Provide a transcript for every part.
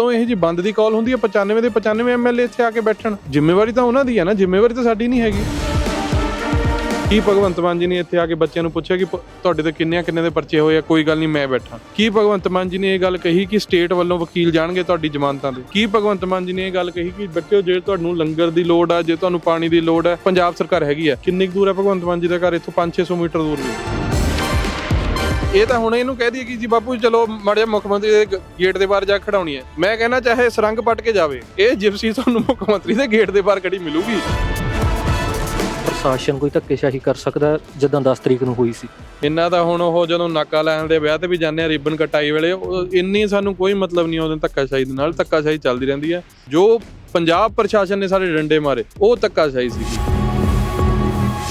ਜਦੋਂ ਇਹ ਜੀ ਬੰਦ ਦੀ ਕਾਲ ਹੁੰਦੀ ਹੈ 95 ਦੇ 95 ਐਮਐਲਏ ਇੱਥੇ ਆ ਕੇ ਬੈਠਣ। ਜ਼ਿੰਮੇਵਾਰੀ ਤਾਂ ਉਹਨਾਂ ਦੀ ਹੈ ਨਾ, ਜ਼ਿੰਮੇਵਾਰੀ ਤਾਂ ਸਾਡੀ ਨਹੀਂ ਹੈਗੀ। ਕੀ ਭਗਵੰਤ ਮਾਨ ਜੀ ਨੇ ਇੱਥੇ ਆ ਕੇ ਬੱਚਿਆਂ ਨੂੰ ਪੁੱਛਿਆ ਕਿ ਪ- ਤੁਹਾਡੇ ਤੇ ਕਿੰਨਿਆਂ ਕਿੰਨੇ ਦੇ ਪਰਚੇ ਹੋਏ ਆ? ਕੋਈ ਗੱਲ ਨਹੀਂ, ਮੈਂ ਬੈਠਾ। ਕੀ ਭਗਵੰਤ ਮਾਨ ਜੀ ਨੇ ਇਹ ਗੱਲ ਕਹੀ ਕਿ ਸਟੇਟ ਵੱਲੋਂ ਵਕੀਲ ਜਾਣਗੇ ਤੁਹਾਡੀ ਜ਼ਮਾਨਤਾਂ ਦੇ ਕੀ ਭਗਵੰਤ ਮਾਨ ਜੀ ਨੇ ਇਹ ਗੱਲ ਕਹੀ ਕਿ ਬੱਚਿਓ, ਜੇ ਤੁਹਾਨੂੰ ਲੰਗਰ ਦੀ ਲੋੜ ਆ, ਜੇ ਤੁਹਾਨੂੰ ਪਾਣੀ ਦੀ ਲੋੜ ਹੈ ਪੰਜਾਬ ਸਰਕਾਰ ਹੈਗੀ ਆ। ਕਿੰਨੀ ਕੁ ਦੂਰ ਹੈ ਭਗਵੰਤ ਮਾਨ ਜੀ ਦਾ ਘਰ? ਇੱਥੋਂ 5-600 ਮੀਟਰ ਦੂਰ ਵੀ। ਇਹ ਤਾਂ ਹੁਣ ਇਹਨੂੰ ਕਹਿ ਦਈਏ ਕਿ ਜੀ ਬਾਪੂ ਜੀ ਚਲੋ ਮਾੜੇ ਮੁੱਖ ਮੰਤਰੀ ਦੇ ਗੇਟ ਦੇ ਬਾਹਰ ਜਾ ਖੜਾਉਣੀ ਹੈ। ਮੈਂ ਕਹਿੰਦਾ ਚਾਹੇ ਸਰੰਗ ਪੱਟ ਕੇ ਜਾਵੇ ਇਹ ਜਿਪਸੀ ਤੁਹਾਨੂੰ ਮੁੱਖ ਮੰਤਰੀ ਦੇ ਗੇਟ ਦੇ ਬਾਹਰ ਖੜੀ ਮਿਲੂਗੀ। ਪ੍ਰਸ਼ਾਸਨ ਕੋਈ ਧੱਕੇਸ਼ਾਹੀ ਕਰ ਸਕਦਾ ਜਿੱਦਾਂ 10 ਤਰੀਕ ਨੂੰ ਹੋਈ ਸੀ। ਇੰਨਾ ਤਾਂ ਹੁਣ ਉਹ ਜਦੋਂ ਨਾਕਾ ਲੈਣ ਦੇ ਵਿਆਹ ਤੇ ਵੀ ਜਾਂਦੇ ਆ ਰਿਬਨ ਕਟਾਈ ਵੇਲੇ ਇੰਨੀ ਸਾਨੂੰ ਕੋਈ ਮਤਲਬ ਨਹੀਂ ਉਹਦੇ ਧੱਕਾਸ਼ਾਹੀ ਦੇ ਨਾਲ ਧੱਕਾਸ਼ਾਹੀ ਚੱਲਦੀ ਰਹਿੰਦੀ ਹੈ। ਜੋ ਪੰਜਾਬ ਪ੍ਰਸ਼ਾਸਨ ਨੇ ਸਾਡੇ ਡੰਡੇ ਮਾਰੇ ਉਹ ਧੱਕਾਸ਼ਾਹੀ ਸੀਗੀ।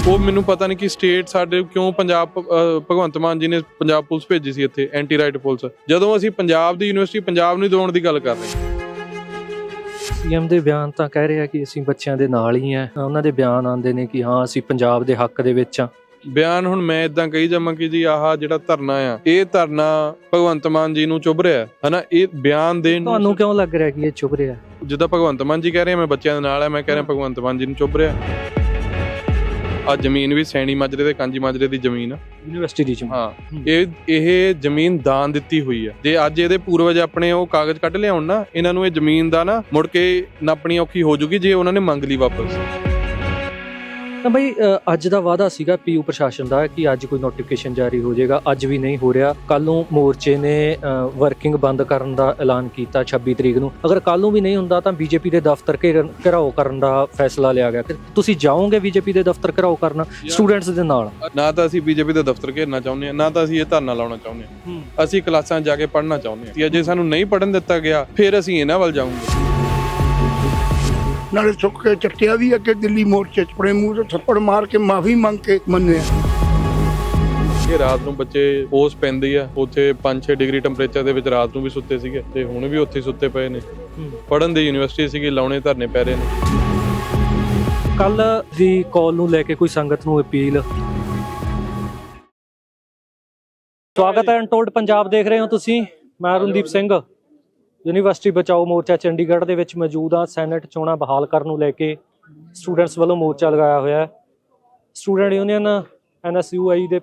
ਉਹ ਮੈਨੂੰ ਪਤਾ ਨਹੀਂ ਕਿ ਸਟੇਟ ਸਾਡੇ ਕਿਉਂ ਪੰਜਾਬ ਅਹ, ਭਗਵੰਤ ਮਾਨ ਜੀ ਨੇ ਪੰਜਾਬ ਪੁਲਿਸ ਭੇਜੀ ਸੀ ਇੱਥੇ ਐਂਟੀ ਰਾਈਟ ਪੁਲਿਸ। ਜਦੋਂ ਅਸੀਂ ਪੰਜਾਬ ਦੀ ਯੂਨੀਵਰਸਿਟੀ ਪੰਜਾਬ ਨੂੰ ਦਿਵਾਉਣ ਦੀ ਗੱਲ ਕਰ ਰਹੇ ਹਾਂ। ਸੀਐਮ ਦੇ ਬਿਆਨ ਤਾਂ ਕਹਿ ਰਿਹਾ ਕਿ ਅਸੀਂ ਬੱਚਿਆਂ ਦੇ ਨਾਲ ਹੀ ਆ ਉਹਨਾਂ ਦੇ ਬਿਆਨ ਆਉਂਦੇ ਨੇ ਕਿ ਹਾਂ ਅਸੀਂ ਪੰਜਾਬ ਦੇ ਹੱਕ ਦੇ ਵਿੱਚ ਆ ਬਿਆਨ ਹੁਣ ਮੈਂ ਇਦਾਂ ਕਹੀ ਜਾਵਾਂ ਕਿ ਜੀ ਆਹ ਜਿਹੜਾ ਧਰਨਾ ਆ ਇਹ ਧਰਨਾ ਭਗਵੰਤ ਮਾਨ ਜੀ ਨੂੰ ਚੁੱਭ ਰਿਹਾ। ਹੈ ਹਨਾ ਇਹ ਬਿਆਨ ਦੇਣ ਨੂੰ ਤੁਹਾਨੂੰ ਕਿਉਂ ਲੱਗ ਰਿਹਾ ਕਿ ਇਹ ਚੁੱਭ ਰਿਹਾ? ਹੈ? ਜਿੱਦਾਂ ਭਗਵੰਤ ਮਾਨ ਜੀ ਕਹਿ ਰਹੇ ਆ ਮੈਂ ਬੱਚਿਆਂ ਦੇ ਨਾਲ ਆ ਮੈਂ ਕਹਿ ਰਿਹਾ ਭਗਵੰਤ ਮਾਨ ਜੀ ਨੂੰ ਚੁੱਭ ਰਿਹਾ। ਆ ਜ਼ਮੀਨ ਵੀ ਸੈਣੀ ਮਾਜਰੇ ਤੇ ਕਾਂਜੀ ਮਾਜਰੇ ਦੀ ਜ਼ਮੀਨ ਆ ਯੂਨੀਵਰਸਿਟੀ ਦੀ ਜ਼ਮੀਨ। ਹਾਂ। ਇਹ ਇਹ ਜ਼ਮੀਨ ਦਾਨ ਦਿੱਤੀ ਹੋਈ ਆ ਜੇ ਅੱਜ ਇਹਦੇ ਪੂਰਵਜ ਆਪਣੇ ਉਹ ਕਾਗਜ਼ ਕੱਢ ਲਿਆਉਣ ਨਾ ਇਹਨਾਂ ਨੂੰ ਇਹ ਜ਼ਮੀਨ ਦਾ ਨਾ ਮੁੜ ਕੇ ਨਾਪਣੀ ਔਖੀ ਹੋ ਜੂਗੀ ਜੇ ਉਹਨਾਂ ਨੇ ਮੰਗ ਲਈ ਵਾਪਸ ਤਾਂ ਬਈ ਅੱਜ ਦਾ ਵਾਅਦਾ ਸੀਗਾ ਪੀਯੂ ਪ੍ਰਸ਼ਾਸਨ ਦਾ ਕਿ ਅੱਜ ਕੋਈ ਨੋਟੀਫਿਕੇਸ਼ਨ ਜਾਰੀ ਹੋ ਜਾਏਗਾ। ਅੱਜ ਵੀ ਨਹੀਂ ਹੋ ਰਿਹਾ। ਕੱਲ ਨੂੰ ਮੋਰਚੇ ਨੇ ਵਰਕਿੰਗ ਬੰਦ ਕਰਨ ਦਾ ਐਲਾਨ ਕੀਤਾ 26 ਤਰੀਕ ਨੂੰ। ਅਗਰ ਕੱਲ ਨੂੰ ਵੀ ਨਹੀਂ ਹੁੰਦਾ ਤਾਂ ਬੀਜੇਪੀ ਦੇ ਦਫ਼ਤਰ ਘਿਰਾਓ ਕਰਨ ਦਾ ਫੈਸਲਾ ਲਿਆ ਗਿਆ। ਤੁਸੀਂ ਜਾਓਗੇ ਬੀਜੇਪੀ ਦੇ ਦਫ਼ਤਰ ਘਿਰਾਓ ਕਰਨ ਸਟੂਡੈਂਟਸ ਦੇ ਨਾਲ? ਨਾ ਤਾਂ ਅਸੀਂ ਬੀਜੇਪੀ ਦੇ ਦਫ਼ਤਰ ਘੇਰਨਾ ਚਾਹੁੰਦੇ ਹਾਂ ਨਾ ਤਾਂ ਅਸੀਂ ਇਹ ਧਰਨਾ ਲਾਉਣਾ ਚਾਹੁੰਦੇ ਹਾਂ। ਅਸੀਂ ਕਲਾਸਾਂ ਜਾ ਕੇ ਪੜ੍ਹਨਾ ਚਾਹੁੰਦੇ ਹਾਂ। ਜੇ ਸਾਨੂੰ ਨਹੀਂ ਪੜ੍ਹਨ ਦਿੱਤਾ ਗਿਆ ਫਿਰ ਅਸੀਂ ਇਹਨਾਂ ਵੱਲ ਜਾਵਾਂਗੇ ਨਾਲੇ ਸੁੱਕ ਕੇ ਚੱਟਿਆ ਵੀ ਅੱਗੇ ਦਿੱਲੀ ਮੋਰਚੇ 'ਚ ਆਪਣੇ ਮੂੰਹ ਤੇ ਥੱਪੜ ਮਾਰ ਕੇ ਮਾਫੀ ਮੰਗ ਕੇ ਮੰਨਿਆ। ਇਹ ਰਾਤ ਨੂੰ ਬੱਚੇ ਪੋਸ ਪੈਂਦੀ ਆ ਉੱਥੇ 5-6 ਡਿਗਰੀ ਟੈਂਪਰੇਚਰ ਦੇ ਵਿੱਚ ਰਾਤ ਨੂੰ ਵੀ ਸੁੱਤੇ ਸੀਗੇ ਤੇ ਹੁਣ ਵੀ ਉੱਥੇ ਸੁੱਤੇ ਪਏ ਨੇ। ਪੜ੍ਹਨ ਦੀ ਯੂਨੀਵਰਸਿਟੀ ਸੀਗੀ ਲਾਉਣੇ ਧਰਨੇ ਪੈ ਰਹੇ ਨੇ। ਕੱਲ ਦੀ ਕਾਲ ਨੂੰ ਲੈ ਕੇ ਕੋਈ ਸੰਗਤ ਨੂੰ ਅਪੀਲ? ਸਵਾਗਤ ਹੈ ਅਨਟੋਲਡ ਪੰਜਾਬ ਦੇਖ ਰਹੇ ਹੋ ਤੁਸੀਂ ਮੈਂ ਰੁੰਦੀਪ ਸਿੰਘ। ਯੂਨੀਵਰਸਿਟੀ ਬਚਾਓ ਮੋਰਚਾ ਚੰਡੀਗੜ੍ਹ ਦੇ ਵਿੱਚ ਮੌਜੂਦ ਸੈਨੇਟ ਚੋਣਾਂ ਬਹਾਲ ਕਰਨ ਨੂੰ ਲੈ ਕੇ ਸਟੂਡੈਂਟਸ ਵੱਲੋਂ ਮੋਰਚਾ ਲਗਾਇਆ ਹੋਇਆ ਹੈ। ਸਟੂਡੈਂਟ ਯੂਨੀਅਨ ਐਨਐਸਯੂਆਈ ਦੇ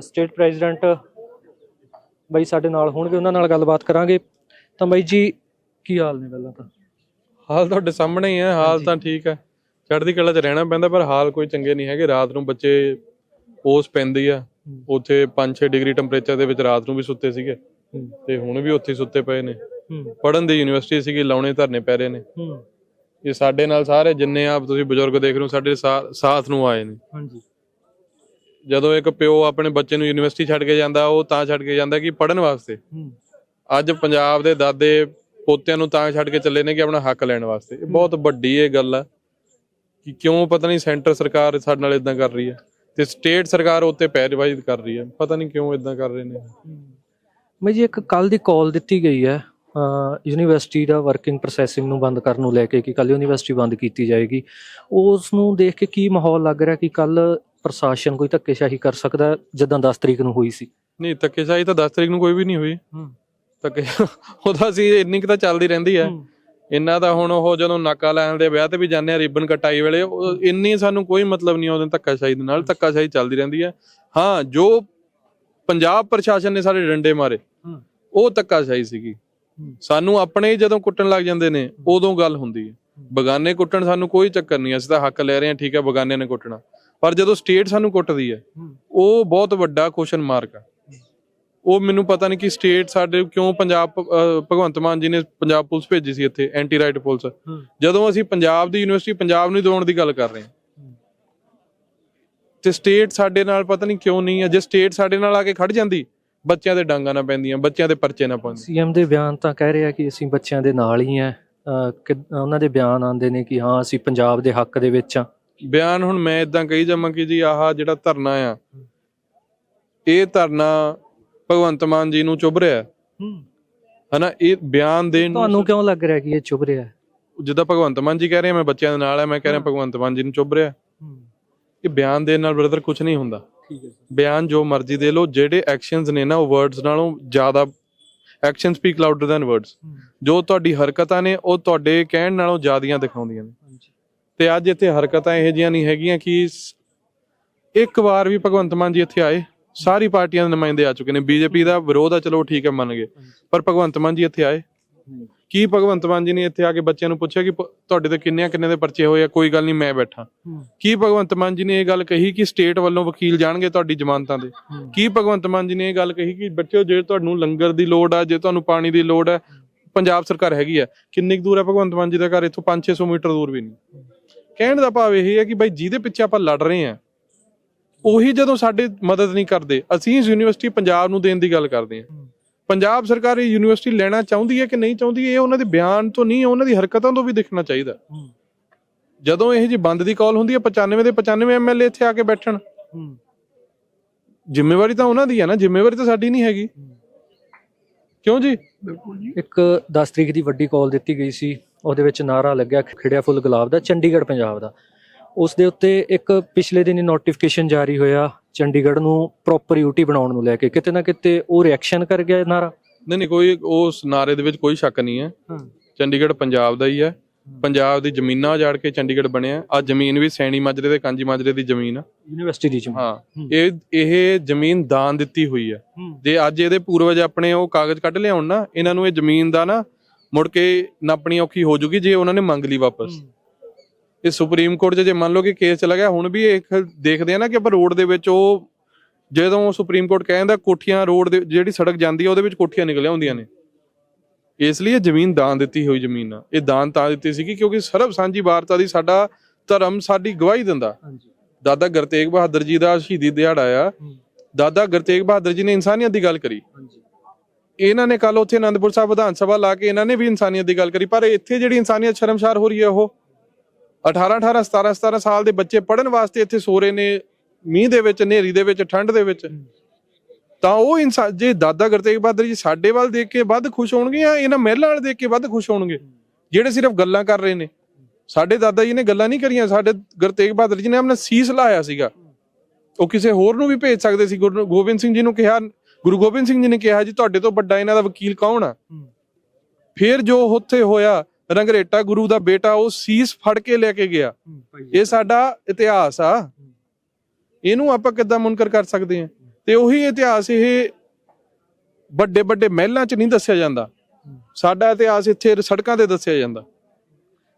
ਸਟੇਟ ਪ੍ਰੈਜ਼ੀਡੈਂਟ ਬਾਈ ਸਾਡੇ ਨਾਲ ਹੋਣਗੇ ਉਹਨਾਂ ਨਾਲ ਗੱਲਬਾਤ ਕਰਾਂਗੇ। ਤਾਂ ਬਾਈ ਜੀ ਕੀ ਹਾਲ ਨੇ ਪਹਿਲਾਂ ਤਾਂ? ਹਾਲ ਤੁਹਾਡੇ ਸਾਹਮਣੇ ਹੀ ਹੈ ਹਾਲ। ਤਾਂ ਠੀਕ ਹੈ। ਚੜ੍ਹਦੀ ਕਲਾ 'ਚ ਰਹਿਣਾ ਪੈਂਦਾ ਪਰ ਹਾਲ ਕੋਈ ਚੰਗੇ ਨਹੀਂ ਹੈਗੇ। ਰਾਤ ਨੂੰ ਬੱਚੇ ਪੋਸ ਪੈਂਦੀ ਆ। ਉੱਥੇ 5-6 ਡਿਗਰੀ ਟੈਂਪਰੇਚਰ ਦੇ ਵਿੱਚ ਰਾਤ ਨੂੰ ਵੀ ਸੁੱਤੇ ਸੀਗੇ। ਤੇ ਹੁਣ ਵੀ ਉੱਥੇ ਸੁੱਤੇ ਪਏ ਨੇ। ਹੂੰ। ਪੜ੍ਹਨ ਦੀ ਯੂਨੀਵਰਸਿਟੀ ਸੀਗੀ ਲਾਉਣੇ ਧਰਨੇ ਪੈ ਰਹੇ ਨੇ। ਇਹ ਸਾਡੇ ਨਾਲ ਸਾਰੇ ਜਿੰਨੇ ਆਪ ਤੁਸੀਂ ਬਜ਼ੁਰਗ ਦੇਖ ਰਹੇ ਹੋ ਸਾਡੇ ਸਾਥ ਨੂੰ ਆਏ ਨੇ। ਹਾਂਜੀ। ਜਦੋਂ ਇੱਕ ਪਿਓ ਆਪਣੇ ਬੱਚੇ ਨੂੰ ਯੂਨੀਵਰਸਿਟੀ ਛੱਡ ਕੇ ਜਾਂਦਾ ਉਹ ਤਾਂ ਛੱਡ ਕੇ ਜਾਂਦਾ ਕਿ ਪੜ੍ਹਨ ਵਾਸਤੇ। ਅੱਜ ਪੰਜਾਬ ਦੇ ਦਾਦੇ ਪੋਤਿਆਂ ਨੂੰ ਤਾਂ ਛੱਡ ਕੇ ਚੱਲੇ ਨੇ ਕਿ ਆਪਣਾ ਹੱਕ ਲੈਣ ਵਾਸਤੇ। ਇਹ ਬਹੁਤ ਵੱਡੀ ਇਹ ਗੱਲ ਆ ਕਿ ਕਿਉਂ ਪਤਾ ਨਹੀਂ ਸੈਂਟਰ ਸਰਕਾਰ ਸਾਡੇ ਨਾਲ ਇਦਾਂ ਕਰ ਰਹੀ ਹੈ ਤੇ ਸਟੇਟ ਸਰਕਾਰ ਉੱਤੇ ਪੈਰਵਾਈ ਕਰ ਰਹੀ ਹੈ ਪਤਾ ਨਹੀਂ ਕਿਉਂ ਇਦਾਂ ਕਰ ਰਹੇ ਨੇ। ਮੈਂ ਜੀ ਇੱਕ ਕੱਲ ਦੀ ਕਾਲ ਦਿੱਤੀ ਗਈ ਹੈ। ਯੂਨੀਵਰਸਿਟੀ ਦਾ ਵਰਕਿੰਗ ਪ੍ਰੋਸੈਸਿੰਗ ਨੂੰ ਬੰਦ ਕਰਨ ਨੂੰ ਲੈ ਕੇ ਕਿ ਕੱਲ ਯੂਨੀਵਰਸਿਟੀ ਬੰਦ ਕੀਤੀ ਜਾਏਗੀ ਉਸ ਨੂੰ ਦੇਖ ਕੇ ਕੀ ਮਾਹੌਲ ਲੱਗ ਰਿਹਾ ਕਿ ਕੱਲ ਪ੍ਰਸ਼ਾਸਨ ਕੋਈ ਧੱਕੇਸ਼ਾਹੀ ਕਰ ਸਕਦਾ ਜਿੱਦਾਂ 10 ਤਰੀਕ ਨੂੰ ਹੋਈ ਸੀ? ਨਹੀਂ ਧੱਕੇਸ਼ਾਹੀ ਤਾਂ 10 ਤਰੀਕ ਨੂੰ ਕੋਈ ਵੀ ਨਹੀਂ ਹੋਈ। ਧੱਕੇ ਉਹਦਾ ਸੀ ਇੰਨੀ ਕੁ ਤਾਂ ਚੱਲਦੀ ਰਹਿੰਦੀ ਹੈ। ਇੰਨਾ ਤਾਂ ਹੁਣ ਉਹ ਜਦੋਂ ਨਾਕਾ ਲੈਣ ਦੇ ਵਿਆਹ ਤੇ ਵੀ ਜਾਂਦੇ ਆ ਰਿਬਨ ਕਟਾਈ ਵੇਲੇ ਇੰਨੀ ਸਾਨੂੰ ਕੋਈ ਮਤਲਬ ਨਹੀਂ ਉਹਦੇ ਧੱਕਾਸ਼ਾਹੀ ਦੇ ਨਾਲ ਧੱਕਾਸ਼ਾਹੀ ਚੱਲਦੀ ਰਹਿੰਦੀ ਹੈ। ਹਾਂ ਜੋ ਪੰਜਾਬ ਪ੍ਰਸ਼ਾਸਨ ਨੇ ਸਾਡੇ ਡੰਡੇ ਮਾਰੇ। ਉਹ ਧੱਕਾਸ਼ਾਹੀ ਸੀਗੀ। ਸਾਨੂੰ ਆਪਣੇ ਜਦੋਂ ਕੁੱਟਣ ਲੱਗ ਜਾਂਦੇ ਨੇ ਉਦੋਂ ਗੱਲ ਹੁੰਦੀ ਹੈ। ਬਗਾਨੇ ਕੁੱਟਣ ਸਾਨੂੰ ਕੋਈ ਚੱਕਰ ਨਹੀਂ ਅਸੀਂ ਤਾਂ ਹੱਕ ਲੈ ਰਹੇ ਹਾਂ ਠੀਕ ਹੈ ਬਗਾਨਿਆਂ ਨੇ ਕੁੱਟਣਾ। ਪਰ ਜਦੋਂ ਸਟੇਟ ਸਾਨੂੰ ਕੁੱਟਦੀ ਹੈ। ਉਹ ਬਹੁਤ ਵੱਡਾ ਕੁਐਸਚਨ ਮਾਰਕ ਆ। ਉਹ ਮੈਨੂੰ ਪਤਾ ਨਹੀਂ ਕਿ ਸਟੇਟ ਸਾਡੇ ਕਿਉਂ ਪੰਜਾਬ ਭਗਵੰਤ ਮਾਨ ਜੀ ਨੇ ਪੰਜਾਬ ਪੁਲਿਸ ਭੇਜੀ ਸੀ ਇੱਥੇ ਐਂਟੀ ਰਾਈਟ ਪੁਲਿਸ। ਜਦੋਂ ਅਸੀਂ ਪੰਜਾਬ ਦੀ ਯੂਨੀਵਰਸਿਟੀ ਪੰਜਾਬ ਨੂੰ ਦਿਵਾਉਣ ਦੀ ਗੱਲ ਕਰ ਰਹੇ ਹਾਂ। ਤੇ ਸਟੇਟ ਸਾਡੇ ਨਾਲ ਪਤਾ ਨਹੀਂ ਕਿਉਂ ਨਹੀਂ ਹੈ ਜੇ ਸਟੇਟ ਸਾਡੇ ਨਾਲ ਆ ਕੇ ਖੜ ਜਾਂਦੀ ਬੱਚਿਆਂ ਦੇ ਡਾਂਗਾ ਨਾ ਪੈਂਦੀਆਂ ਬੱਚਿਆਂ ਦੇ ਪਰਚੇ ਨਾ ਪਾਉਂਦੇ ਸੀਐਮ ਦੇ ਬਿਆਨ ਤਾਂ ਕਹਿ ਰਿਹਾ ਕਿ ਅਸੀਂ ਬੱਚਿਆਂ ਦੇ ਨਾਲ ਹੀ ਆ ਉਹਨਾਂ ਦੇ ਬਿਆਨ ਆਉਂਦੇ ਨੇ ਕਿ ਹਾਂ ਅਸੀਂ ਪੰਜਾਬ ਦੇ ਹੱਕ ਦੇ ਵਿੱਚ ਆ ਬਿਆਨ ਹੁਣ ਮੈਂ ਇਦਾਂ ਕਹੀ ਜਾਵਾਂ ਕਿ ਜੀ ਆਹ ਜਿਹੜਾ ਧਰਨਾ ਆ ਇਹ ਧਰਨਾ ਭਗਵੰਤ ਮਾਨ ਜੀ ਨੂੰ ਚੁੱਭ ਰਿਹਾ ਹੈ। ਹਨਾ ਇਹ ਬਿਆਨ ਦੇਣ ਤੁਹਾਨੂੰ ਕਿਉਂ ਲੱਗ ਰਿਹਾ ਕਿ ਇਹ ਚੁੱਭ ਰਿਹਾ ਹੈ? ਜਿੱਦਾਂ ਭਗਵੰਤ ਮਾਨ ਜੀ ਕਹਿ ਰਹੇ ਮੈਂ ਬੱਚਿਆਂ ਦੇ ਨਾਲ ਆ ਮੈਂ ਕਹਿ ਰਿਹਾ ਭਗਵੰਤ ਮਾਨ ਜੀ ਨੂੰ ਚੁੱਭ ਰਿਹਾ। ਇਹ ਬਿਆਨ ਦੇਣ ਨਾਲ ਬ੍ਰਦਰ ਕੁਝ ਨਹੀਂ ਹੁੰਦਾ। ਬਿਆਨ ਜੋ ਮਰਜ਼ੀ ਦੇ ਲਓ ਜਿਹੜੇ ਐਕਸ਼ਨਸ ਨੇ ਨਾ ਉਹ ਵਰਡਸ ਨਾਲੋਂ ਜ਼ਿਆਦਾ action speak louder than words ਜੋ ਤੁਹਾਡੀ ਹਰਕਤਾਂ ਨੇ ਉਹ ਤੁਹਾਡੇ ਕਹਿਣ ਨਾਲੋਂ ਜ਼ਿਆਦੀਆਂ ਦਿਖਾਉਂਦੀਆਂ ਨੇ। ਤੇ ਅੱਜ ਇੱਥੇ ਹਰਕਤਾਂ ਇਹੋ ਜਿਹੀਆਂ ਨਹੀਂ ਹੈਗੀਆਂ ਕਿ ਇੱਕ ਵਾਰ ਵੀ ਭਗਵੰਤ ਮਾਨ ਜੀ ਇੱਥੇ ਆਏ ਸਾਰੀ ਪਾਰਟੀਆਂ ਦੇ ਨੁਮਾਇੰਦੇ ਆ ਚੁੱਕੇ ਨੇ। ਬੀਜੇਪੀ ਦਾ ਵਿਰੋਧ ਆ ਚਲੋ ਠੀਕ ਹੈ ਮੰਨ ਗਏ। ਪਰ ਭਗਵੰਤ ਮਾਨ ਜੀ ਇੱਥੇ ਆਏ। ਕੀ ਭਗਵੰਤ ਮਾਨ ਜੀ ਨੇ ਇੱਥੇ ਆ ਕੇ ਬੱਚਿਆਂ ਨੂੰ ਪੁੱਛਿਆ ਕਿ ਪ- ਤੁਹਾਡੇ ਤੇ ਕਿੰਨੇ ਕਿੰਨੇ ਦੇ ਪਰਚੇ ਹੋਏ ਆ? ਕੋਈ ਗੱਲ ਨਹੀਂ ਮੈਂ ਬੈਠਾ। ਕੀ ਭਗਵੰਤ ਮਾਨ ਜੀ ਨੇ ਇਹ ਗੱਲ ਕਹੀ ਕਿ ਸਟੇਟ ਵੱਲੋਂ ਵਕੀਲ ਜਾਣਗੇ ਤੁਹਾਡੀ ਜ਼ਮਾਨਤਾਂ ਦੇ? ਕੀ ਭਗਵੰਤ ਮਾਨ ਜੀ ਨੇ ਇਹ ਗੱਲ ਕਹੀ ਕਿ ਬੱਚਿਓ ਜੇ ਤੁਹਾਨੂੰ ਲੰਗਰ ਦੀ ਲੋੜ ਆ ਜੇ ਤੁਹਾਨੂੰ ਪਾਣੀ ਦੀ ਲੋੜ ਹੈ ਪੰਜਾਬ ਸਰਕਾਰ ਹੈਗੀ ਆ ਕਿੰਨੀ ਕੁ ਦੂਰ ਹੈ ਭਗਵੰਤ ਮਾਨ ਜੀ ਦਾ ਘਰ? ਇੱਥੋਂ 5-600 ਮੀਟਰ ਦੂਰ ਵੀ ਨਹੀਂ। ਕਹਿਣ ਦਾ ਭਾਵ ਇਹ ਹੈ ਕਿ ਭਾਈ ਜਿਹਦੇ ਪਿੱਛੇ ਆਪਾਂ ਲੜ ਰਹੇ ਆ ਉਹੀ ਜਦੋਂ ਸਾਡੇ ਮਦਦ ਨਹੀਂ ਕਰਦੇ ਅਸੀਂ ਇਸ ਯੂਨੀਵਰਸਿਟੀ ਪੰਜਾਬ ਨੂੰ ਦੇਣ ਦੀ ਗੱਲ ਕਰਦੇ ਆ। ਪੰਜਾਬ ਸਰਕਾਰ ਇਹ ਯੂਨੀਵਰਸਿਟੀ ਲੈਣਾ ਚਾਹੁੰਦੀ ਹੈ ਕਿ ਨਹੀਂ ਚਾਹੁੰਦੀ ਇਹ ਉਹਨਾਂ ਦੇ ਬਿਆਨ ਤੋਂ ਨਹੀਂ ਉਹਨਾਂ ਦੀ ਹਰਕਤਾਂ ਤੋਂ ਵੀ ਦੇਖਣਾ ਚਾਹੀਦਾ। ਜਦੋਂ ਇਹ ਜੀ ਬੰਦ ਦੀ ਕਾਲ ਹੁੰਦੀ ਹੈ 95 ਦੇ 95 ਐਮਐਲਏ ਇੱਥੇ ਆ ਕੇ ਬੈਠਣ। ਜ਼ਿੰਮੇਵਾਰੀ ਤਾਂ ਉਹਨਾਂ ਦੀ ਹੈ ਨਾ ਜ਼ਿੰਮੇਵਾਰੀ ਤਾਂ ਸਾਡੀ ਨਹੀਂ ਹੈਗੀ। ਕਿਉਂ ਜੀ? ਬਿਲਕੁਲ ਜੀ। ਇੱਕ 10 ਤਰੀਕ ਦੀ ਵੱਡੀ ਕਾਲ ਦਿੱਤੀ ਗਈ ਸੀ ਉਹਦੇ ਵਿੱਚ ਨਾਰਾ ਲੱਗਿਆ ਖਿੜਿਆ ਫੁੱਲ ਗੁਲਾਬ ਦਾ ਚੰਡੀਗੜ੍ਹ ਪੰਜਾਬ ਦਾ। ਉਸ ਦੇ ਉੱਤੇ ਇੱਕ ਪਿਛਲੇ ਦਿਨ ਨੋਟੀਫਿਕੇਸ਼ਨ ਜਾਰੀ ਹੋਇਆ ਚੰਡੀਗੜ੍ਹ ਨੂੰ ਪ੍ਰੋਪਰ ਯੂਟੀ ਬਣਾਉਣ ਨੂੰ ਲੈ ਕੇ। ਕਿਤੇ ਨਾ ਕਿਤੇ ਉਹ ਰਿਐਕਸ਼ਨ ਕਰ ਗਿਆ ਨਾਰਾ। ਨਹੀਂ ਨਹੀਂ ਕੋਈ ਉਸ ਨਾਰੇ ਦੇ ਵਿੱਚ ਕੋਈ ਸ਼ੱਕ ਨਹੀਂ ਹੈ। ਚੰਡੀਗੜ੍ਹ ਪੰਜਾਬ ਦਾ ਹੀ ਹੈ। ਪੰਜਾਬ ਦੀ ਜ਼ਮੀਨਾਂ ਉਜਾੜ ਕੇ ਚੰਡੀਗੜ੍ਹ ਬਣਿਆ। ਆ ਜ਼ਮੀਨ ਵੀ ਸੈਣੀ ਮਾਜਰੇ ਤੇ ਕਾਂਜੀ ਮਾਜਰੇ ਦੀ ਜ਼ਮੀਨ ਆ। ਯੂਨੀਵਰਸਿਟੀ ਦੀ ਜ਼ਮੀਨ। ਹਾਂ। ਇਹ ਇਹ ਜ਼ਮੀਨ ਦਾਨ ਦਿੱਤੀ ਹੋਈ ਹੈ। ਜੇ ਅੱਜ ਇਹਦੇ ਪੂਰਵਜ ਆਪਣੇ ਉਹ ਕਾਗਜ਼ ਕੱਢ ਲਿਆਉਣ ਨਾ ਇਹਨਾਂ ਨੂੰ ਇਹ ਜ਼ਮੀਨ ਦਾ ਨਾ ਮੁੜ ਕੇ ਨਾਪਣੀ ਔਖੀ ਹੋ ਜੂਗੀ ਜੇ ਉਹਨਾਂ ਨੇ ਮੰਗ ਲਈ ਵਾਪਸ। ਇਹ ਸੁਪਰੀਮ ਕੋਰਟ 'ਚ ਜੇ ਮੰਨ ਲਓ ਕਿ ਕੇਸ ਚਲਾ ਗਿਆ ਹੁਣ ਵੀ ਇੱਕ ਦੇਖਦੇ ਆ ਨਾ ਕਿ ਆਪਾਂ ਰੋਡ ਦੇ ਵਿੱਚ ਉਹ ਜਦੋਂ ਸੁਪਰੀਮ ਕੋਰਟ ਕਹਿੰਦਾ ਕੋਠੀਆਂ ਰੋਡ ਦੇ ਜਿਹੜੀ ਸੜਕ ਜਾਂਦੀ ਆ ਉਹਦੇ ਵਿੱਚ ਕੋਠੀਆਂ ਨਿਕਲਿਆ ਹੁੰਦੀਆਂ ਨੇ। ਇਸ ਲਈ ਇਹ ਜ਼ਮੀਨ ਦਾਨ ਦਿੱਤੀ ਹੋਈ ਜ਼ਮੀਨ ਆ। ਇਹ ਦਾਨ ਤਾਂ ਦਿੱਤੀ ਸੀਗੀ ਕਿਉਂਕਿ ਸਰਬ ਸਾਂਝੀ ਵਾਰਤਾ ਦੀ ਸਾਡਾ ਧਰਮ ਸਾਡੀ ਗਵਾਹੀ ਦਿੰਦਾ। ਹਾਂਜੀ। ਦਾਦਾ ਗੁਰਤੇਗ ਬਹਾਦਰ ਜੀ ਦਾ ਸ਼ਹੀਦੀ ਦਿਹਾੜਾ ਆ। ਦਾਦਾ ਗੁਰਤੇਗ ਬਹਾਦਰ ਜੀ ਨੇ ਇਨਸਾਨੀਅਤ ਦੀ ਗੱਲ ਕਰੀ। ਹਾਂਜੀ। ਇਹਨਾਂ ਨੇ ਕੱਲ ਉੱਥੇ ਆਨੰਦਪੁਰ ਸਾਹਿਬ ਵਿਧਾਨ ਸਭਾ ਲਾ ਕੇ ਇਹਨਾਂ ਨੇ ਵੀ ਇਨਸਾਨੀਅਤ ਦੀ ਗੱਲ ਕਰੀ ਪਰ ਇੱਥੇ ਜਿਹੜੀ ਇਨਸਾਨੀਅਤ ਸ਼ਰਮਸ਼ਾਰ ਹੋ ਰਹੀ ਹੈ ਉਹ 18 18 17 17 ਸਾਲ ਦੇ ਬੱਚੇ ਪੜਨ ਵਾਸਤੇ ਇੱਥੇ ਸੋ ਰਹੇ ਨੇ ਮੀਂਹ ਦੇ ਵਿੱਚ ਹਨੇਰੀ ਦੇ ਵਿੱਚ ਠੰਡ ਦੇ ਵਿੱਚ। ਤਾਂ ਉਹ ਇਨਸਾਨ ਜੇ ਦਾਦਾ ਗੁਰਤੇਗ ਬਹਾਦਰ ਜੀ ਸਾਡੇ ਵੱਲ ਦੇਖ ਕੇ ਵੱਧ ਖੁਸ਼ ਹੋਣਗੇ ਜਾਂ ਇਹਨਾਂ ਮਹਿਲਾਂ ਵਾਲ ਦੇਖ ਕੇ ਵੱਧ ਖੁਸ਼ ਹੋਣਗੇ? ਜਿਹੜੇ ਸਿਰਫ ਗੱਲਾਂ ਕਰ ਰਹੇ ਨੇ। ਸਾਡੇ ਦਾਦਾ ਜੀ ਨੇ ਗੱਲਾਂ ਨਹੀਂ ਕਰੀਆਂ ਸਾਡੇ ਗੁਰਤੇਗ ਬਹਾਦਰ ਜੀ ਨੇ ਆਪਣਾ ਸੀਸ ਲਾਇਆ ਸੀਗਾ। ਉਹ ਕਿਸੇ ਹੋਰ ਨੂੰ ਵੀ ਭੇਜ ਸਕਦੇ ਸੀ। ਗੁਰੂ ਗੋਬਿੰਦ ਸਿੰਘ ਜੀ ਨੂੰ ਕਿਹਾ ਗੁਰੂ ਗੋਬਿੰਦ ਸਿੰਘ ਜੀ ਨੇ ਕਿਹਾ ਜੀ ਤੁਹਾਡੇ ਤੋਂ ਵੱਡਾ ਇਹਨਾਂ ਦਾ ਵਕੀਲ ਕੌਣ ਆ? ਫਿਰ ਜੋ ਉੱਥੇ ਹੋਇਆ ਰੰਗਰੇਟਾ ਗੁਰੂ ਦਾ ਬੇਟਾ ਉਹ ਸੀਸ ਫੜ ਕੇ ਲੈ ਕੇ ਗਿਆ। ਇਹ ਸਾਡਾ ਇਤਿਹਾਸ ਆ। ਇਹਨੂੰ ਆਪਾਂ ਕਿੱਦਾਂ ਮੁਨਕਰ ਕਰ ਸਕਦੇ ਹਾਂ? ਤੇ ਉਹੀ ਇਤਿਹਾਸ ਇਹ ਵੱਡੇ ਵੱਡੇ ਮਹਿਲਾਂ 'ਚ ਨਹੀਂ ਦੱਸਿਆ ਜਾਂਦਾ। ਸਾਡਾ ਇਤਿਹਾਸ ਇੱਥੇ ਸੜਕਾਂ ਤੇ ਦੱਸਿਆ ਜਾਂਦਾ।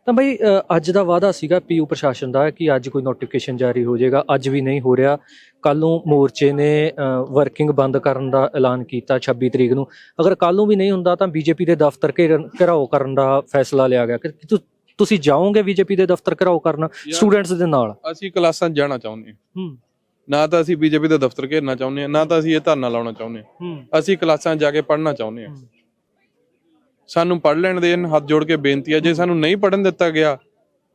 ਤਾਂ ਬਈ ਅੱਜ ਦਾ ਵਾਅਦਾ ਸੀਗਾ ਪੀਯੂ ਪ੍ਰਸ਼ਾਸਨ ਦਾ ਕਿ ਅੱਜ ਕੋਈ ਨੋਟੀਫਿਕੇਸ਼ਨ ਜਾਰੀ ਹੋ ਜਾਏਗਾ। ਅੱਜ ਵੀ ਨਹੀਂ ਹੋ ਰਿਹਾ। ਕੱਲ ਨੂੰ ਮੋਰਚੇ ਨੇ ਵਰਕਿੰਗ ਬੰਦ ਕਰਨ ਦਾ ਐਲਾਨ ਕੀਤਾ 26 ਤਰੀਕ ਨੂੰ। ਅਗਰ ਕੱਲ ਨੂੰ ਵੀ ਨਹੀਂ ਹੁੰਦਾ ਤਾਂ ਬੀਜੇਪੀ ਦੇ ਦਫ਼ਤਰ ਘਿਰਾਓ ਕਰਨ ਦਾ ਫੈਸਲਾ ਲਿਆ ਗਿਆ। ਕਿ ਤੁਸੀਂ ਜਾਓਗੇ ਬੀਜੇਪੀ ਦੇ ਦਫ਼ਤਰ ਘਿਰਾਓ ਕਰਨ ਸਟੂਡੈਂਟਸ ਦੇ ਨਾਲ? ਅਸੀਂ ਕਲਾਸਾਂ ਜਾਣਾ ਚਾਹੁੰਦੇ ਹਾਂ। ਨਾ ਤਾਂ ਅਸੀਂ ਬੀਜੇਪੀ ਦਾ ਦਫ਼ਤਰ ਘੇਰਨਾ ਚਾਹੁੰਦੇ ਹਾਂ ਨਾ ਤਾਂ ਅਸੀਂ ਇਹ ਧਰਨਾ ਲਾਉਣਾ ਚਾਹੁੰਦੇ ਹਾਂ। ਅਸੀਂ ਕਲਾਸਾਂ ਜਾ ਕੇ ਪੜ੍ਹਨਾ ਚਾਹੁੰਦੇ ਹਾਂ। ਸਾਨੂੰ ਪੜ੍ਹ ਲੈਣ ਦੇਣ ਹੱਥ ਜੋੜ ਕੇ ਬੇਨਤੀ ਹੈ ਜੇ ਸਾਨੂੰ ਨਹੀਂ ਪੜ੍ਹਨ ਦਿੱਤਾ ਗਿਆ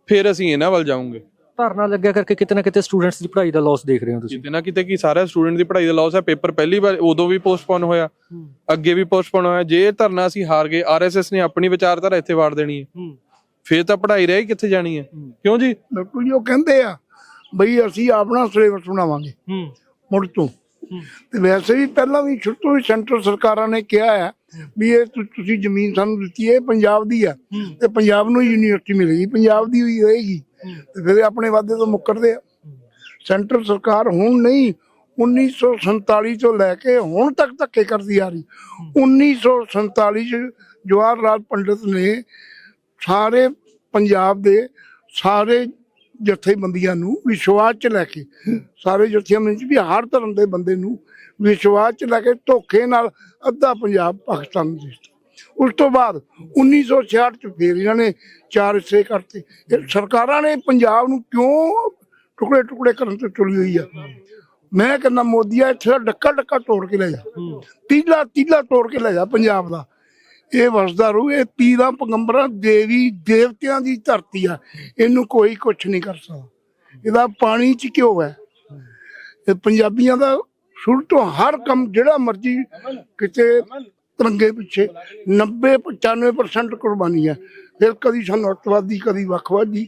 ਫਿਰ ਅਸੀਂ ਇਹਨਾਂ ਵੱਲ ਜਾਵਾਂਗੇ। ਧਰਨਾ ਲੱਗਿਆ ਕਰਕੇ ਕਿਤੇ ਨਾ ਕਿਤੇ ਸਟੂਡੈਂਟਸ ਦੀ ਪੜ੍ਹਾਈ ਦਾ ਲਾਸ ਦੇਖ ਰਹੇ ਹੋ ਤੁਸੀਂ। ਕਿਤੇ ਨਾ ਕਿਤੇ ਕੀ ਸਾਰਾ ਸਟੂਡੈਂਟ ਦੀ ਪੜ੍ਹਾਈ ਦਾ ਲਾਸ ਹੈ ਪੇਪਰ ਪਹਿਲੀ ਵਾਰ ਉਦੋਂ ਵੀ ਪੋਸਟਪੋਨ ਹੋਇਆ ਅੱਗੇ ਵੀ ਪੋਸਟਪੋਨ ਹੋਇਆ। ਜੇ ਧਰਨਾ ਅਸੀਂ ਹਾਰ ਗਏ ਆਰਐਸਐਸ ਨੇ ਆਪਣੀ ਵਿਚਾਰਧਾਰਾ ਇੱਥੇ ਵਾੜ ਦੇਣੀ ਹੈ। ਹੂੰ। ਫੇਰ ਤਾਂ ਪੜ੍ਹਾਈ ਰਹਿ ਕਿੱਥੇ ਜਾਣੀ ਹੈ? ਕਿਉਂ ਜੀ? ਬਿਲਕੁਲ ਜੀ ਉਹ ਕਹਿੰਦੇ ਆ ਬਈ ਅਸੀਂ ਆਪਣਾ ਸਿਲੇਬਸ ਬਣਾਵਾਂਗੇ। ਹੂੰ। ਮੁੜ ਤੋਂ। ਤੇ ਵੈਸੇ ਵੀ ਪਹਿਲਾਂ ਵੀ ਹੀ ਸੈਂਟਰ ਸਰਕਾਰਾਂ ਨੇ ਕਿਹਾ ਹੈ ਵੀ ਇਹ ਤੁਸੀਂ ਜ਼ਮੀਨ ਸਾਨੂੰ ਦਿੱਤੀ ਹੈ ਪੰਜਾਬ ਦੀ ਆ ਤੇ ਪੰਜਾਬ ਨੂੰ ਯੂਨੀਵਰਸਿਟੀ ਮਿਲੇਗੀ ਪੰਜਾਬ ਦੀ ਹੋਈ ਹੋਏਗੀ। ਤੇ ਫਿਰ ਆਪਣੇ ਵਾਅਦੇ ਤੋਂ ਮੁੱਕਰਦੇ ਆ। ਸੈਂਟਰ ਸਰਕਾਰ ਹੁਣ ਨਹੀਂ 1947 ਤੋਂ ਲੈ ਕੇ ਹੁਣ ਤੱਕ ਧੱਕੇ ਕਰਦੀ ਆ ਰਹੀ। 1947 ਚ ਜਵਾਹਰ ਲਾਲ ਪੰਡਿਤ ਨੇ ਸਾਰੇ ਪੰਜਾਬ ਦੇ ਸਾਰੇ ਜਥੇਬੰਦੀਆਂ ਨੂੰ ਵਿਸ਼ਵਾਸ ਚ ਲੈ ਕੇ ਸਾਰੇ ਜਥੇਬੰਦੀਆਂ ਚ ਵੀ ਹਰ ਧਰਮ ਦੇ ਬੰਦੇ ਨੂੰ ਵਿਸ਼ਵਾਸ ਚ ਲੈ ਕੇ ਧੋਖੇ ਨਾਲ ਅੱਧਾ ਪੰਜਾਬ ਪਾਕਿਸਤਾਨ ਨੂੰ ਦੇ ਦਿੱਤਾ। ਉਸ ਤੋਂ ਬਾਅਦ 1966 ਚ ਫੇਰ ਇਹਨਾਂ ਨੇ ਚਾਰ ਹਿੱਸੇ ਕਰਤੇ। ਇਹ ਸਰਕਾਰਾਂ ਨੇ ਪੰਜਾਬ ਨੂੰ ਕਿਉਂ ਟੁਕੜੇ ਟੁਕੜੇ ਕਰਨ ਤੇ ਤੁਲੀ ਹੋਈ ਆ? ਮੈਂ ਕਹਿੰਦਾ ਮੋਦੀਆ ਇੱਥੇ ਡੱਕਾ ਡੱਕਾ ਤੋੜ ਕੇ ਲੈ ਜਾ। ਤੀਲਾ ਤੀਲਾ ਤੋੜ ਕੇ ਲੈ ਜਾ ਪੰਜਾਬ ਦਾ। ਇਹ ਵਸਦਾ ਰੂ ਇਹ ਪੀਰਾਂ, ਪਗੰਬਰਾਂ, ਦੇਵੀ, ਦੇਵਤਿਆਂ ਦੀ ਧਰਤੀ ਆ। ਇਹਨੂੰ ਕੋਈ ਕੁਝ ਨਹੀਂ ਕਰ ਸਕਦਾ। ਇਹਦਾ ਪਾਣੀ ਚ ਕਿਉਂ ਹੈ? ਇਹ ਪੰਜਾਬੀਆਂ ਦਾ ਸ਼ੁਰੂ ਤੋਂ ਹਰ ਕੰਮ ਜਿਹੜਾ ਮਰਜ਼ੀ ਕਿਤੇ ਤਿਰੰਗੇ ਪਿੱਛੇ 90 95% ਕੁਰਬਾਨੀ ਹੈ ਫਿਰ ਕਦੀ ਸਾਨੂੰ ਅੱਤਵਾਦੀ, ਕਦੀ ਵੱਖਵਾਦੀ,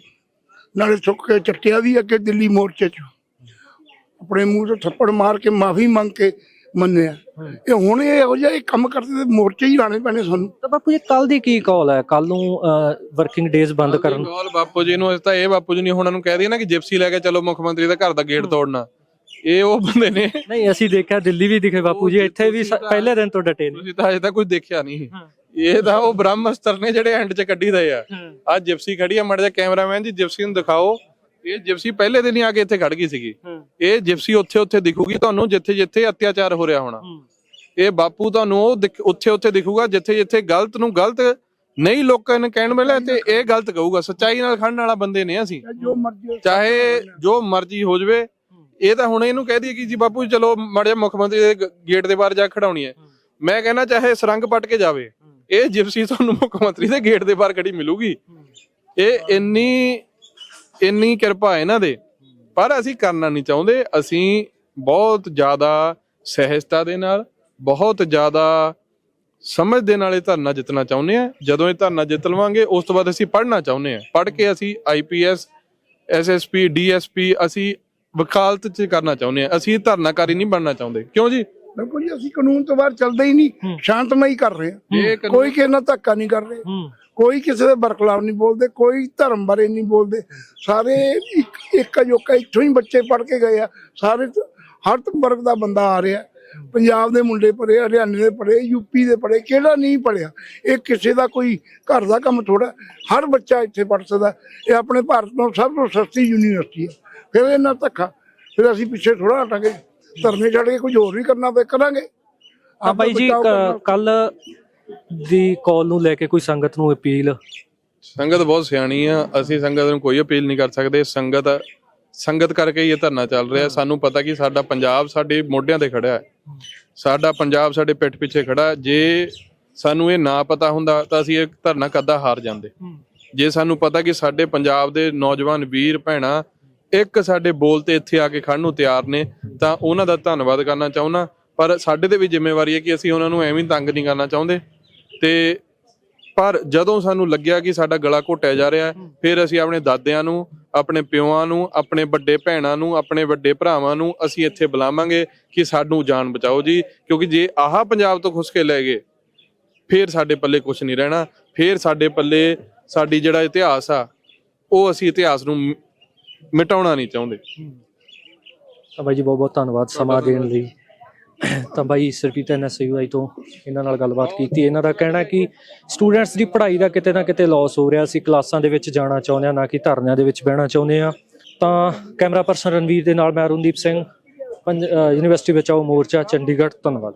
ਨਾਲੇ ਸੁੱਕ ਕੇ ਚੱਟਿਆ ਵੀ ਅੱਗੇ ਦਿੱਲੀ ਮੋਰਚੇ 'ਚ। ਆਪਣੇ ਮੂੰਹ ਤੇ ਥੱਪੜ ਮਾਰ ਕੇ ਮਾਫੀ ਮੰਗ ਕੇ ਮੰਨਿਆ। ਇਹ ਹੁਣ ਇਹ ਇਹੋ ਜਿਹਾ ਇਹ ਕੰਮ ਕਰਦੇ ਤੇ ਮੋਰਚੇ ਹੀ ਲਾਣੇ ਪੈਣੇ ਸਾਨੂੰ। ਤਾਂ ਬਾਪੂ ਜੀ ਕੱਲ ਦੀ ਕੀ ਕਾਲ ਹੈ? ਕੱਲ ਨੂੰ ਵਰਕਿੰਗ ਡੇਜ਼ ਬੰਦ ਕਰਨ। ਗੋਲ ਬਾਪੂ ਜੀ ਨੂੰ ਇਸ ਤਾਂ ਇਹ ਬਾਪੂ ਜੀ ਨਹੀਂ ਉਹਨਾਂ ਨੂੰ ਕਹਿ ਦਈਏ ਨਾ ਕਿ ਜਿਪਸੀ ਲੈ ਕੇ ਚਲੋ ਮੁੱਖ ਮੰਤਰੀ ਦਾ ਘਰ ਦਾ ਗੇਟ ਤੋੜਨਾ। ਇਹ ਉਹ ਬੰਦੇ ਨੇ। ਨਹੀਂ ਅਸੀਂ ਦੇਖਿਆ ਦਿੱਲੀ ਵੀ ਦਿਖੇ ਬਾਪੂ ਜੀ ਇੱਥੇ ਵੀ ਪਹਿਲੇ ਦਿਨ ਤੋਂ ਡਟੇ ਨੇ। ਤੁਸੀਂ ਤਾਂ ਅਜੇ ਤੱਕ ਕੁਝ ਦੇਖਿਆ ਨਹੀਂ। ਇਹ ਤਾਂ ਉਹ ਬ੍ਰਹਮਸਤਰ ਨੇ ਜਿਹੜੇ ਐਂਡ 'ਚ ਕੱਢੀ ਦੇ ਆ। ਆ ਜਿਪਸੀ ਖੜੀ ਆ ਮੜ ਜਾ ਕੈਮਰਾਮੈਨ ਜੀ ਜਿਪਸੀ ਨੂੰ ਦਿਖਾਓ। ਇਹ ਜਿਪਸੀ ਪਹਿਲੇ ਦਿਨ ਹੀ ਆ ਕੇ ਇੱਥੇ ਖੜ ਗਈ ਸੀਗੀ। ਇਹ ਜਿਪਸੀ ਉੱਥੇ ਉੱਥੇ ਦਿਖੂਗੀ ਤੁਹਾਨੂੰ ਜਿੱਥੇ ਜਿੱਥੇ ਅਤਿਆਚਾਰ ਹੋ ਰਿਹਾ ਹੋਣਾ। ਇਹ ਬਾਪੂ ਤੁਹਾਨੂੰ ਉਹ ਉੱਥੇ ਉੱਥੇ ਦਿਖੂਗਾ ਜਿੱਥੇ ਜਿੱਥੇ ਗਲਤ ਨੂੰ ਗਲਤ ਨਹੀਂ ਲੋਕਾਂ ਨੇ ਕਹਿਣ ਮਿਲਿਆ ਤੇ ਇਹ ਗਲਤ ਕਹੂਗਾ। ਸੱਚਾਈ ਨਾਲ ਖੜਨ ਵਾਲਾ ਬੰਦੇ ਨੇ ਅਸੀਂ। ਚਾਹੇ ਜੋ ਮਰਜ਼ੀ ਹੋ ਜਵੇ। ਇਹ ਤਾਂ ਹੁਣ ਇਹਨੂੰ ਕਹਿ ਦਈਏ ਕਿ ਜੀ ਬਾਪੂ ਜੀ ਚਲੋ ਮੜਿਆ ਮੁੱਖ ਮੰਤਰੀ ਦੇ ਗੇਟ ਦੇ ਬਾਹਰ ਜਾ ਖੜਾਉਣੀ ਹੈ। ਮੈਂ ਕਹਿੰਦਾ ਚਾਹੇ ਸਰੰਗ ਪੱਟ ਕੇ ਜਾਵੇ ਇਹ ਜਿਪਸੀ ਤੁਹਾਨੂੰ ਮੁੱਖ ਮੰਤਰੀ ਦੇ ਗੇਟ ਦੇ ਬਾਹਰ ਖੜੀ ਮਿਲੂਗੀ। ਇਹ ਇੰਨੀ ਇੰਨੀ ਕਿਰਪਾ ਹੈ ਇਹਨਾਂ ਦੇ। ਪਰ ਅਸੀਂ ਕਰਨਾ ਨਹੀਂ ਚਾਹੁੰਦੇ। ਅਸੀਂ ਬਹੁਤ ਜ਼ਿਆਦਾ ਸਹਿਜਤਾ ਦੇ ਨਾਲ, ਬਹੁਤ ਜ਼ਿਆਦਾ ਸਮਝ ਦੇ ਨਾਲ ਇਹ ਧਰਨਾ ਜਿੱਤਣਾ ਚਾਹੁੰਦੇ ਆ ਜਦੋਂ ਇਹ ਧਰਨਾ ਜਿੱਤ ਲਵਾਂਗੇ, ਉਸ ਤੋਂ ਬਾਅਦ ਅਸੀਂ ਪੜ੍ਹਨਾ ਚਾਹੁੰਦੇ ਆ ਪੜ੍ਹ ਕੇ ਅਸੀਂ ਆਈਪੀਐਸ ਐਸਐਸਪੀ ਡੀਐਸਪੀ ਅਸੀਂ ਵਕਾਲਤ ਚ ਕਰਨਾ ਚਾਹੁੰਦੇ ਆ ਅਸੀਂ ਧਰਨਾਕਾਰੀ ਨਹੀਂ ਬਣਨਾ ਚਾਹੁੰਦੇ। ਕਿਉਂ ਜੀ? ਬਿਲਕੁਲ ਜੀ ਅਸੀਂ ਕਾਨੂੰਨ ਤੋਂ ਬਾਹਰ ਚੱਲਦੇ ਹੀ ਨਹੀਂ ਸ਼ਾਂਤਮਈ ਕਰ ਰਹੇ ਹਾਂ। ਕੋਈ ਕਿਸੇ ਨਾਲ ਧੱਕਾ ਨਹੀਂ ਕਰ ਰਹੇ। ਕੋਈ ਕਿਸੇ ਦੇ ਬਰਖਲਾਫ ਨਹੀਂ ਬੋਲਦੇ ਕੋਈ ਧਰਮ ਬਾਰੇ ਨਹੀਂ ਬੋਲਦੇ। ਸਾਰੇ ਇੱਕ ਇੱਕ ਜੋਕਾ ਇੱਥੋਂ ਹੀ ਬੱਚੇ ਪੜ ਕੇ ਗਏ ਆ। ਸਾਰੇ ਹਰ ਵਰਗ ਦਾ ਬੰਦਾ ਆ ਰਿਹਾ। ਪੰਜਾਬ ਦੇ ਮੁੰਡੇ ਪੜ੍ਹੇ ਹਰਿਆਣੇ ਦੇ ਪੜ੍ਹੇ ਯੂਪੀ ਦੇ ਪੜ੍ਹੇ ਕਿਹੜਾ ਨਹੀਂ ਪੜਿਆ ਇਹ ਕਿਸੇ ਦਾ ਕੋਈ ਘਰ ਦਾ ਕੰਮ ਥੋੜਾ ਹਰ ਬੱਚਾ ਇੱਥੇ ਪੜ ਸਕਦਾ। ਇਹ ਆਪਣੇ ਭਾਰਤ ਨੂੰ ਸਭ ਤੋਂ ਸਸਤੀ ਯੂਨੀਵਰਸਿਟੀ ਹੈ ਫਿਰ ਇਹਨਾਂ ਧੱਕਾ। ਫਿਰ ਅਸੀਂ ਪਿੱਛੇ ਥੋੜਾ ਹਟਾਂਗੇ। ਧਰਨੇ ਛੱਡ ਕੇ ਕੁਝ ਹੋਰ ਵੀ ਕਰਨਾ ਪਏ ਕਰਾਂਗੇ। ਆ ਬਾਈ ਜੀ। ਕੱਲ ਦੀ ਕਾਲ ਨੂੰ ਲੈ ਕੇ ਕੋਈ ਸੰਗਤ ਨੂੰ ਅਪੀਲ? ਸੰਗਤ ਬਹੁਤ ਸਿਆਣੀ ਆ। ਅਸੀਂ ਸੰਗਤ ਨੂੰ ਕੋਈ ਅਪੀਲ ਨਹੀਂ ਕਰ ਸਕਦੇ। ਸੰਗਤ ਸੰਗਤ ਕਰਕੇ ਹੀ ਇਹ ਧਰਨਾ ਚੱਲ ਰਿਹਾ। ਸਾਨੂੰ ਪਤਾ ਕਿ ਸਾਡਾ ਪੰਜਾਬ ਸਾਡੇ ਮੋਢਿਆਂ ਤੇ ਖੜਾ ਹੈ। ਸਾਡਾ ਪੰਜਾਬ ਸਾਡੇ ਪਿੱਠ ਪਿੱਛੇ ਖੜਾ। ਜੇ ਸਾਨੂੰ ਇਹ ਨਾ ਪਤਾ ਹੁੰਦਾ ਤਾਂ ਅਸੀਂ ਇਹ ਧਰਨਾ ਕਦਾ ਹਾਰ ਜਾਂਦੇ? ਜੇ ਸਾਨੂੰ ਪਤਾ ਕਿ ਸਾਡੇ ਪੰਜਾਬ ਦੇ ਨੌਜਵਾਨ ਵੀਰ ਭੈਣਾਂ ਇੱਕ ਸਾਡੇ ਬੋਲ ਤੇ ਇੱਥੇ ਆ ਕੇ ਖੜਨ ਨੂੰ ਤਿਆਰ ਨੇ, ਤਾਂ ਉਹਨਾਂ ਦਾ ਧੰਨਵਾਦ ਕਰਨਾ ਚਾਹੁੰਦਾ, ਪਰ ਸਾਡੇ ਤੇ ਵੀ ਜ਼ਿੰਮੇਵਾਰੀ ਹੈ ਕਿ ਅਸੀਂ ਉਹਨਾਂ ਨੂੰ ਐਵੇਂ ਤੰਗ ਨਹੀਂ ਕਰਨਾ ਚਾਹੁੰਦੇ। ਤੇ ਪਰ ਜਦੋਂ ਸਾਨੂੰ ਲੱਗਿਆ ਕਿ ਸਾਡਾ ਗਲਾ ਘੋਟਿਆ ਜਾ ਰਿਹਾ ਫਿਰ ਅਸੀਂ ਆਪਣੇ ਦਾਦਿਆਂ ਨੂੰ, ਆਪਣੇ ਪਿਓਾਂ ਨੂੰ, ਆਪਣੇ ਵੱਡੇ ਭੈਣਾਂ ਨੂੰ, ਆਪਣੇ ਵੱਡੇ ਭਰਾਵਾਂ ਨੂੰ ਅਸੀਂ ਇੱਥੇ ਬੁਲਾਵਾਂਗੇ ਕਿ ਸਾਨੂੰ ਜਾਨ ਬਚਾਓ ਜੀ, ਕਿਉਂਕਿ ਜੇ ਆਹ ਪੰਜਾਬ ਤੋਂ ਖੁਸ਼ ਕੇ ਲੈ ਗਏ, ਫਿਰ ਸਾਡੇ ਪੱਲੇ ਕੁਝ ਨਹੀਂ ਰਹਿਣਾ, ਫਿਰ ਸਾਡੇ ਪੱਲੇ ਸਾਡੀ ਜਿਹੜਾ ਇਤਿਹਾਸ ਆ, ਉਹ ਅਸੀਂ ਇਤਿਹਾਸ ਨੂੰ ਮਿਟਾਉਣਾ ਨਹੀਂ ਚਾਹੁੰਦੇ। ਤਾਂ ਬਾਈ ਜੀ ਬਹੁਤ ਬਹੁਤ ਧੰਨਵਾਦ ਸਮਾਂ ਦੇਣ ਲਈ। ਤਾਂ ਬਾਈ ਸਰਪੀਤ ਐਨਐਸਯੂਆਈ ਤੋਂ ਇਹਨਾਂ ਨਾਲ ਗੱਲਬਾਤ ਕੀਤੀ। ਇਹਨਾਂ ਦਾ ਕਹਿਣਾ ਕਿ ਸਟੂਡੈਂਟਸ ਦੀ ਪੜ੍ਹਾਈ ਦਾ ਕਿਤੇ ਨਾ ਕਿਤੇ ਲਾਸ ਹੋ ਰਿਹਾ। ਸੀ ਕਲਾਸਾਂ ਦੇ ਵਿੱਚ ਜਾਣਾ ਚਾਹੁੰਦੇ ਆ ਨਾ ਕਿ ਧਰਨਿਆਂ ਦੇ ਵਿੱਚ ਬਹਿਣਾ ਚਾਹੁੰਦੇ ਆ ਤਾਂ ਕੈਮਰਾ ਪਰਸਨ ਰਣਵੀਰ ਦੇ ਨਾਲ ਮੈਂ ਅਰੁਣਦੀਪ ਸਿੰਘ, ਪੰਜ- ਯੂਨੀਵਰਸਿਟੀ ਬਚਾਓ ਮੋਰਚਾ, ਚੰਡੀਗੜ੍ਹ। ਧੰਨਵਾਦ।